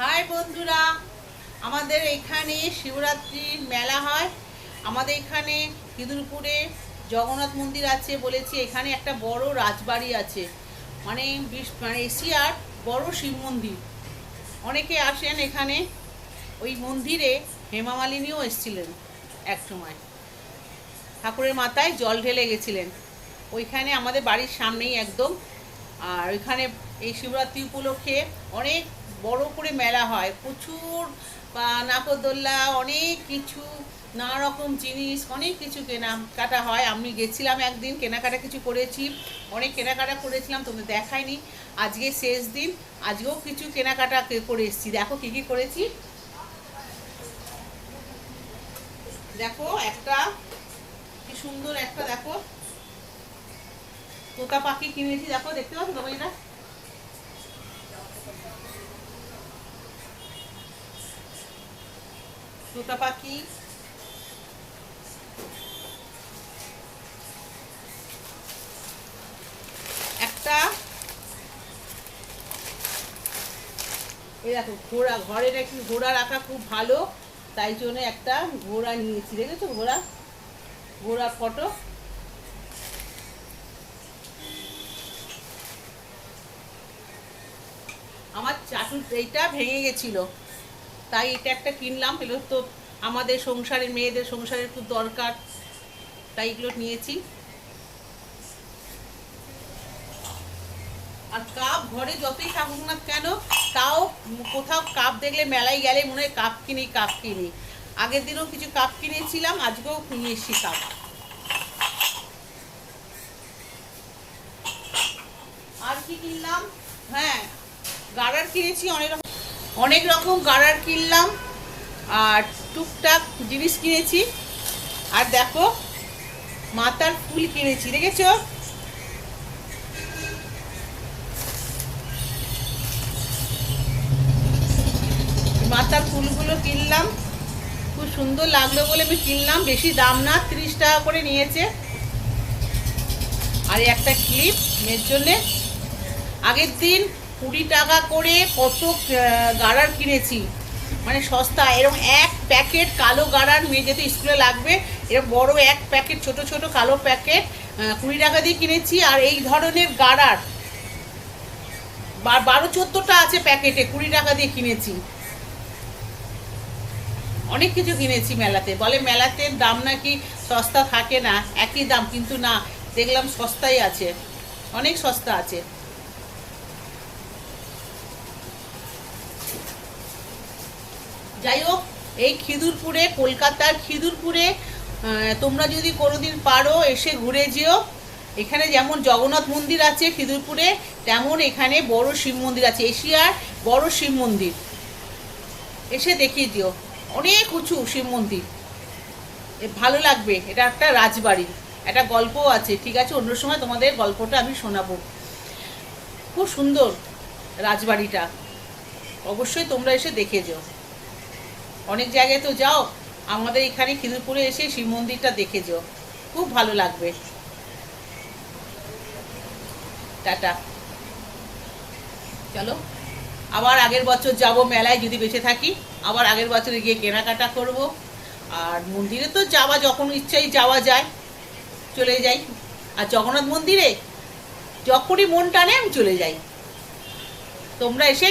High বন্ধুরা, আমাদের এখানে শিবরাত্রির মেলা হয়। আমাদের এখানে হিদুরপুরে জগন্নাথ মন্দির আছে বলেছি, এখানে একটা বড় রাজবাড়ি আছে। মানে বিশ- মানে এশিয়ার বড় শিব মন্দির। অনেকে আসেন এখানে, ওই মন্দিরে হেমা মালিনীও এসেছিলেন এক সময়। ঠাকুরের মাথায় জল ঢেলে গেছিলেন। ওইখানে আমাদের বাড়ির সামনেই একদম। আর ওইখানে এই শিবরাত্রি উপলক্ষে অনেক বড় করে মেলা হয়। প্রচুর, বা নাকরদোল্লা অনেক কিছু নানা রকম জিনিস, অনেক কিছু কেনাকাটা হয়। আমি গেছিলাম একদিন, কেনাকাটা কিছু করেছি। অনেক কেনাকাটা করেছিলাম, তোমরা দেখায়নি। আজকে শেষ দিন, আজকেও কিছু কেনাকাটা করে এসেছি। দেখো কী কী করেছি। দেখো একটা, কি সুন্দর একটা, দেখো। তোতা পাখি কিনেছি, দেখো দেখতে পাচ্ছ তোমার এটা? তোতা পাখি একটা এই দেখো, ঘোড়া, ঘরে নাকি ঘোড়া রাখা খুব ভালো। তাই জন্য একটা ঘোড়া নিয়েছি, দেখেছ ঘোড়া? ঘোড়া ফটো। আমার চাটুর এইটা ভেঙে গেছিল। তাই এটা একটা কিনলাম, এগুলো তো আমাদের সংসারের, মেয়েদের সংসারের খুব দরকার। তাই এগুলো নিয়েছি। আর কাপ ঘরে যতই থাকুক না কেন, তাও কোথাও কাপ দেখলে মেলায় গেলে মনে হয় কাপ কিনি কাপ কিনি। আগের দিনও কিছু কাপ কিনেছিলাম, আজকেও নিয়ে এসছি কাপ। আর কি কিনলাম? গাড়ার কিনেছি, অনেক রকম অনেক রকম গাড়ার কিনলাম। আর টুকটাক জিনিস কিনেছি। আর দেখো, মাতার ফুল কিনেছি, দেখেছ? মাথার ফুলগুলো কিনলাম। খুব সুন্দর লাগল বলে আমি কিনলাম। বেশি দাম না, তিরিশ টাকা করে নিয়েছে। আর একটা ক্লিপ মেয়ের জন্যে। আগের দিন কুড়ি টাকা করে কত গাড়ার কিনেছি। মানে সস্তা। এরকম এক প্যাকেট কালো গাড়ার মেয়ে যেতে স্কুলে লাগবে এরকম বড় এক প্যাকেট, ছোট ছোট কালো প্যাকেট কুড়ি টাকা দিয়ে কিনেছি। আর এই ধরনের গাড়ার বারো, চোদ্দোটা আছে প্যাকেটে, কুড়ি টাকা দিয়ে কিনেছি। অনেক কিছু কিনেছি মেলাতে। বলে মেলাতে দাম নাকি সস্তা থাকে না, একই দাম, কিন্তু না, দেখলাম সস্তাই আছে। অনেক সস্তা আছে। যাই হোক এই খিদুরপুরে, কলকাতার খিদুরপুরে তোমরা যদি কোনোদিন পারো, এসে ঘুরে যেও। এখানে যেমন জগন্নাথ মন্দির আছে খিদুরপুরে, তেমন এখানে বড় শিব মন্দির আছে, এশিয়ার বড় শিব মন্দির। এসে দেখিয়ে দিও। অনেক উঁচু শিব মন্দির। ভালো লাগবে। এটা একটা রাজবাড়ি। একটা গল্পও আছে। ঠিক আছে, অন্য সময় তোমাদের গল্পটা আমি শোনাবো। খুব সুন্দর রাজবাড়িটা। অবশ্যই তোমরা এসে দেখে যাও। অনেক জায়গায় তো যাও, আমাদের এখানে খিদুরপুরে এসে শিব মন্দিরটা দেখে যাও। খুব ভালো লাগবে। টাটা। চলো, আবার আগের বছর যাব মেলায় যদি বেঁচে থাকি, আবার আগের বছরে গিয়ে কেনাকাটা করব। আর মন্দিরে তো যাওয়া, যখন ইচ্ছাই যাওয়া যায়, চলে যাই। আর জগন্নাথ মন্দিরে যখনই মন টানে আমি চলে যাই। তোমরা এসে